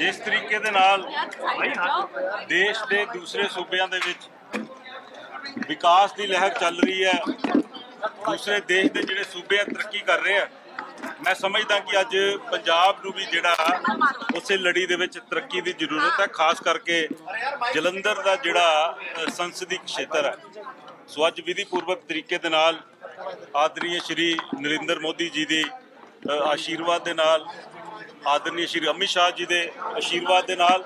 ਜਿਸ ਤਰੀਕੇ ਦੇ ਨਾਲ ਦੇਸ਼ ਦੇ ਦੂਸਰੇ ਸੂਬਿਆਂ ਦੇ ਵਿੱਚ ਵਿਕਾਸ ਦੀ ਲਹਿਰ ਚੱਲ ਰਹੀ ਹੈ, ਦੂਸਰੇ ਦੇਸ਼ ਦੇ ਜਿਹੜੇ ਸੂਬੇ ਆ, ਤਰੱਕੀ ਕਰ ਰਹੇ ਆ। ਮੈਂ ਸਮਝਦਾ ਕਿ ਅੱਜ ਪੰਜਾਬ ਨੂੰ ਵੀ ਜਿਹੜਾ ਉਸੇ ਲੜੀ ਦੇ ਵਿੱਚ ਤਰੱਕੀ ਦੀ ਜ਼ਰੂਰਤ ਹੈ, ਖਾਸ ਕਰਕੇ ਜਲੰਧਰ ਦਾ ਜਿਹੜਾ ਸੰਸਦੀ ਖੇਤਰ ਹੈ। ਸੋ ਅੱਜ ਵਿਧੀ ਪੂਰਵਕ ਤਰੀਕੇ ਦੇ ਨਾਲ ਆਦਰਨੀय ਸ਼੍ਰੀ ਨਰਿੰਦਰ ਮੋਦੀ ਜੀ ਦੀ ਆਸ਼ੀਰਵਾਦ ਦੇ ਨਾਲ ਆਦਰਨੀय ਸ਼੍ਰੀ ਅਮਿਤ ਸ਼ਾਹ ਜੀ ਦੇ ਆਸ਼ੀਰਵਾਦ ਦੇ ਨਾਲ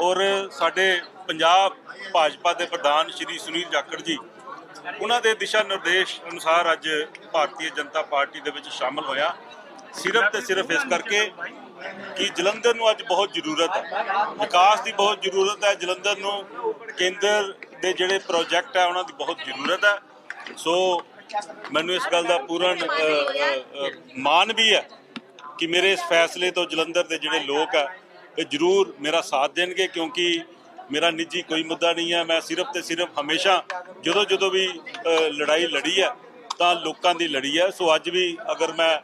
ਔਰ ਸਾਡੇ ਪੰਜਾਬ ਭਾਜਪਾ ਦੇ ਪ੍ਰਧਾਨ ਸ਼੍ਰੀ ਸੁਨੀਲ ਜਾਖੜ ਜੀ, ਉਹਨਾਂ ਦੇ ਦਿਸ਼ਾ ਨਿਰਦੇਸ਼ ਅਨੁਸਾਰ ਅੱਜ ਭਾਰਤੀ ਜਨਤਾ ਪਾਰਟੀ ਦੇ ਵਿੱਚ ਸ਼ਾਮਲ ਹੋਇਆ। ਸਿਰਫ ਤੇ ਸਿਰਫ ਇਸ ਕਰਕੇ ਕਿ ਜਲੰਧਰ ਨੂੰ ਅੱਜ ਬਹੁਤ ਜ਼ਰੂਰਤ ਹੈ। ਵਿਕਾਸ ਦੀ ਬਹੁਤ ਜ਼ਰੂਰਤ ਹੈ। ਜਲੰਧਰ ਨੂੰ ਕੇਂਦਰ ਦੇ ਜਿਹੜੇ ਪ੍ਰੋਜੈਕਟ ਹੈ, ਉਹਨਾਂ ਦੀ ਬਹੁਤ ਜ਼ਰੂਰਤ ਹੈ। ਸੋ ਮੈਨੂੰ ਇਸ ਗੱਲ ਦਾ ਪੂਰਨ ਮਾਣ ਵੀ ਹੈ ਕਿ ਮੇਰੇ ਇਸ ਫੈਸਲੇ ਤੋਂ ਜਲੰਧਰ ਦੇ ਜਿਹੜੇ ਲੋਕ ਆ ਇਹ ਜ਼ਰੂਰ ਮੇਰਾ ਸਾਥ ਦੇਣਗੇ ਕਿਉਂਕਿ ਮੇਰਾ ਨਿੱਜੀ ਕੋਈ ਮੁੱਦਾ ਨਹੀਂ ਹੈ ਮੈਂ ਸਿਰਫ ਤੇ ਸਿਰਫ ਹਮੇਸ਼ਾ ਜਦੋਂ ਜਦੋਂ ਵੀ ਅ, ਲੜਾਈ ਲੜੀ ਹੈ ਤਾਂ ਲੋਕਾਂ ਦੀ ਲੜੀ ਹੈ ਸੋ ਅੱਜ ਵੀ ਅਗਰ ਮੈਂ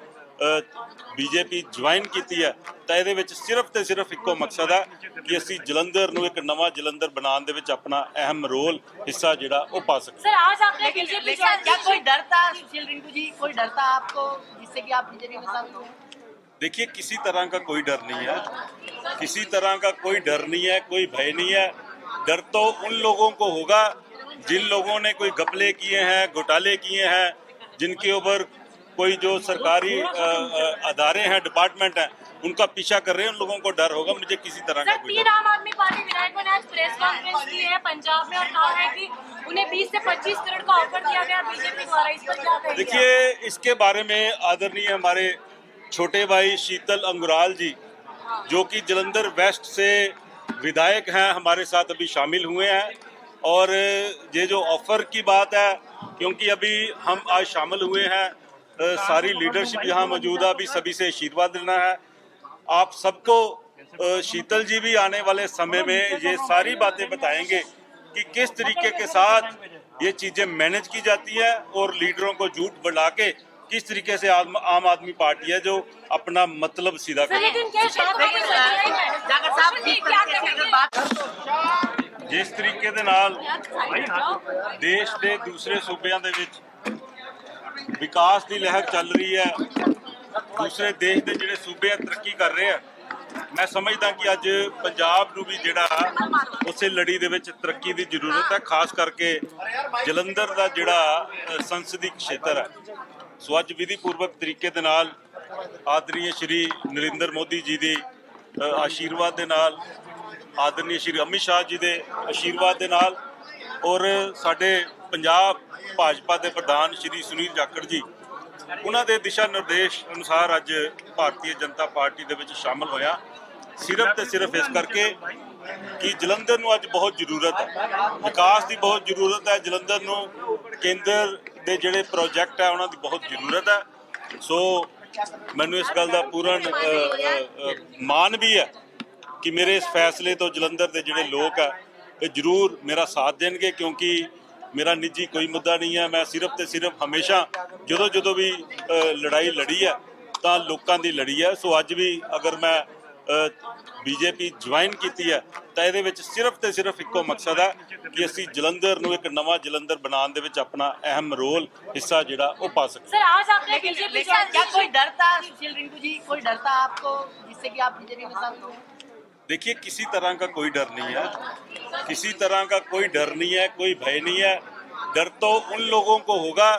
ਬੀਜੇਪੀ ਜੁਆਇਨ ਕੀਤੀ ਹੈ ਤਾਂ ਇਹਦੇ ਵਿੱਚ ਸਿਰਫ ਤੇ ਸਿਰਫ ਇੱਕੋ ਮਕਸਦ ਹੈ ਕਿ ਅਸੀਂ ਜਲੰਧਰ ਨੂੰ ਇੱਕ ਨਵਾਂ ਜਲੰਧਰ ਬਣਾਉਣ ਦੇ ਵਿੱਚ ਆਪਣਾ ਅਹਿਮ ਰੋਲ ਹਿੱਸਾ ਜਿਹੜਾ ਉਹ ਪਾ ਸਕੀਏ सर आज आपने लेकिन बीजेपी लेकिन क्या कोई डर था सुशील रिंकू जी कोई डर था आपको जिससे कि आप बीजेपी में शामिल हुए देखिए किसी तरह का कोई डर नहीं है। किसी तरह का कोई डर नहीं है कोई भय नहीं है। डर तो उन लोगों को होगा जिन लोगों ने कोई घपले किए हैं घोटाले किए हैं जिनके ऊपर कोई जो सरकारी अदारे हैं डिपार्टमेंट हैं उनका पीछा कर रहे हैं उन लोगों को डर होगा मुझे किसी तरह का कोई आम आदमी पार्टी विधायकों ने आज प्रेस कॉन्फ्रेंस की है पंजाब में और कहा है कि उन्हें 20 से 25 करोड़ का ऑफ़र दिया गया बीजेपी द्वारा इस पर क्या देखिए इसके बारे में आदरणीय हमारे छोटे भाई शीतल अंगुराल जी, जो कि जलंधर वेस्ट से विधायक हैं, हमारे साथ अभी शामिल हुए हैं। और ये जो ऑफ़र की बात है, क्योंकि अभी हम आज शामिल हुए हैं सारी लीडरशिप यहाँ मौजूद है, अभी सभी से आशीर्वाद लेना है। आप सबको शीतल जी भी आने वाले समय में ये सारी बातें बताएँगे कि किस तरीके के साथ ये चीज़ें मैनेज की जाती है और लीडरों को झूठ बढ़ा के किस तरीके से आम आम आदमी पार्टी है जो अपना मतलब सीधा सर कर लेकिन क्या शायद लेकिन जाकर साहब जिस क्या तरीके से अगर कहेंगे बात ਜਿਸ ਤਰੀਕੇ ਦੇ ਨਾਲ ਦੇਸ਼ ਦੇ ਦੂਸਰੇ ਸੂਬਿਆਂ ਦੇ ਵਿੱਚ ਵਿਕਾਸ ਦੀ ਲਹਿਰ ਚੱਲ ਰਹੀ ਹੈ ਦੂਸਰੇ ਦੇਸ਼ ਦੇ ਜਿਹੜੇ ਸੂਬੇ ਆ ਤਰੱਕੀ ਕਰ ਰਹੇ ਆ ਮੈਂ ਸਮਝਦਾ ਕਿ ਅੱਜ ਪੰਜਾਬ ਨੂੰ ਵੀ ਜਿਹੜਾ ਉਸੇ ਲੜੀ ਦੇ ਵਿੱਚ ਤਰੱਕੀ ਦੀ ਜ਼ਰੂਰਤ ਹੈ ਖਾਸ ਕਰਕੇ ਜਲੰਧਰ ਦਾ ਜਿਹੜਾ ਅ, ਸੰਸਦੀ ਖੇਤਰ ਹੈ ਸੋ ਅੱਜ ਵਿਧੀ ਪੂਰਵਕ ਤਰੀਕੇ ਦੇ ਨਾਲ ਆਦਰਨੀय ਸ਼੍ਰੀ ਨਰਿੰਦਰ ਮੋਦੀ ਜੀ ਦੀ ਆਸ਼ੀਰਵਾਦ ਦੇ ਨਾਲ ਆਦਰਨੀय ਸ਼੍ਰੀ ਅਮਿਤ ਸ਼ਾਹ ਜੀ ਦੇ ਆਸ਼ੀਰਵਾਦ ਦੇ ਨਾਲ ਔਰ ਸਾਡੇ ਪੰਜਾਬ ਭਾਜਪਾ ਦੇ ਪ੍ਰਧਾਨ ਸ਼੍ਰੀ ਸੁਨੀਲ ਜਾਖੜ ਜੀ, ਉਹਨਾਂ ਦੇ ਦਿਸ਼ਾ ਨਿਰਦੇਸ਼ ਅਨੁਸਾਰ ਅੱਜ ਭਾਰਤੀ ਜਨਤਾ ਪਾਰਟੀ ਦੇ ਵਿੱਚ ਸ਼ਾਮਲ ਹੋਇਆ। ਸਿਰਫ ਤੇ ਸਿਰਫ ਇਸ ਕਰਕੇ ਕਿ ਜਲੰਧਰ ਨੂੰ ਅੱਜ ਬਹੁਤ ਜ਼ਰੂਰਤ ਹੈ। ਵਿਕਾਸ ਦੀ ਬਹੁਤ ਜ਼ਰੂਰਤ ਹੈ। ਜਲੰਧਰ ਨੂੰ ਕੇਂਦਰ ਦੇ ਜਿਹੜੇ ਪ੍ਰੋਜੈਕਟ ਹੈ ਉਹਨਾਂ ਦੀ ਬਹੁਤ ਜ਼ਰੂਰਤ ਹੈ ਸੋ ਮੈਨੂੰ ਇਸ ਗੱਲ ਦਾ ਪੂਰਨ ਮਾਣ ਵੀ ਹੈ ਕਿ ਮੇਰੇ ਇਸ ਫੈਸਲੇ ਤੋਂ ਜਲੰਧਰ ਦੇ ਜਿਹੜੇ ਲੋਕ ਆ, ਇਹ ਜ਼ਰੂਰ ਮੇਰਾ ਸਾਥ ਦੇਣਗੇ ਕਿਉਂਕਿ ਮੇਰਾ ਨਿੱਜੀ ਕੋਈ ਮੁੱਦਾ ਨਹੀਂ ਹੈ ਮੈਂ ਸਿਰਫ ਤੇ ਸਿਰਫ ਹਮੇਸ਼ਾ ਜਦੋਂ ਜਦੋਂ ਵੀ ਲੜਾਈ ਲੜੀ ਹੈ ਤਾਂ ਲੋਕਾਂ ਦੀ ਲੜੀ ਹੈ ਸੋ ਅੱਜ ਵੀ ਅਗਰ ਮੈਂ ਬੀਜੇਪੀ ਜੁਆਇਨ ਕੀਤੀ ਹੈ ਤਾਂ ਇਹਦੇ ਵਿੱਚ ਸਿਰਫ ਤੇ ਸਿਰਫ ਇੱਕੋ ਮਕਸਦ ਹੈ ਕਿ ਅਸੀਂ ਜਲੰਧਰ ਨੂੰ ਇੱਕ ਨਵਾਂ ਜਲੰਧਰ ਬਣਾਉਣ ਦੇ ਵਿੱਚ ਆਪਣਾ ਅਹਿਮ ਰੋਲ ਹਿੱਸਾ ਜਿਹੜਾ ਉਹ ਪਾ ਸਕੀਏ सर आज आपने लेकिन बीजेपी लेकिन क्या कोई डर था सुशील रिंकू जी कोई डर था आपको जिससे कि आप बीजेपी में शामिल हुए देखिए किसी तरह का कोई डर नहीं है किसी तरह का कोई डर नहीं है कोई भय नहीं है डर तो उन लोगों को होगा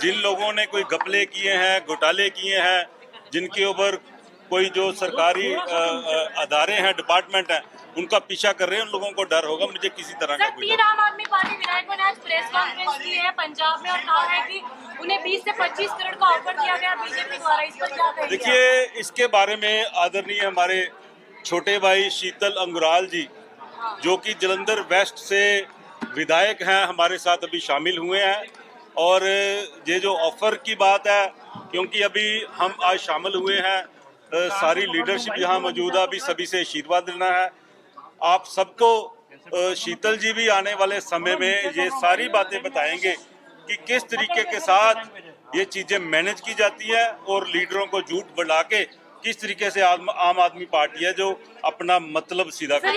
जिन लोगों ने कोई घपले किए हैं घोटाले किए हैं जिनके ऊपर कोई जो सरकारी अदारे हैं डिपार्टमेंट हैं उनका पीछा कर रहे हैं उन लोगों को डर होगा मुझे किसी तरह का तीन आम आदमी पार्टी विधायकों ने आज प्रेस कॉन्फ्रेंस की है पंजाब में और कहा है कि उन्हें 20 से 25 करोड़ का ऑफ़र दिया गया बीजेपी द्वारा इस पर क्या देखिए इसके बारे में आदरणीय हमारे छोटे भाई शीतल अंगुराल जी जो कि जलंधर वेस्ट से विधायक हैं हमारे साथ अभी शामिल हुए हैं और ये जो ऑफ़र की बात है क्योंकि अभी हम आज शामिल हुए हैं सारी लीडरशिप यहाँ मौजूद है अभी सभी से आशीर्वाद लेना है। आप सबको शीतल जी भी आने वाले समय में ये सारी बातें बताएँगे कि किस तरीके के साथ ये चीज़ें मैनेज की जाती है और लीडरों को झूठ बढ़ा के किस तरीके से आदम- आम आदमी पार्टी है जो अपना मतलब सीधा कर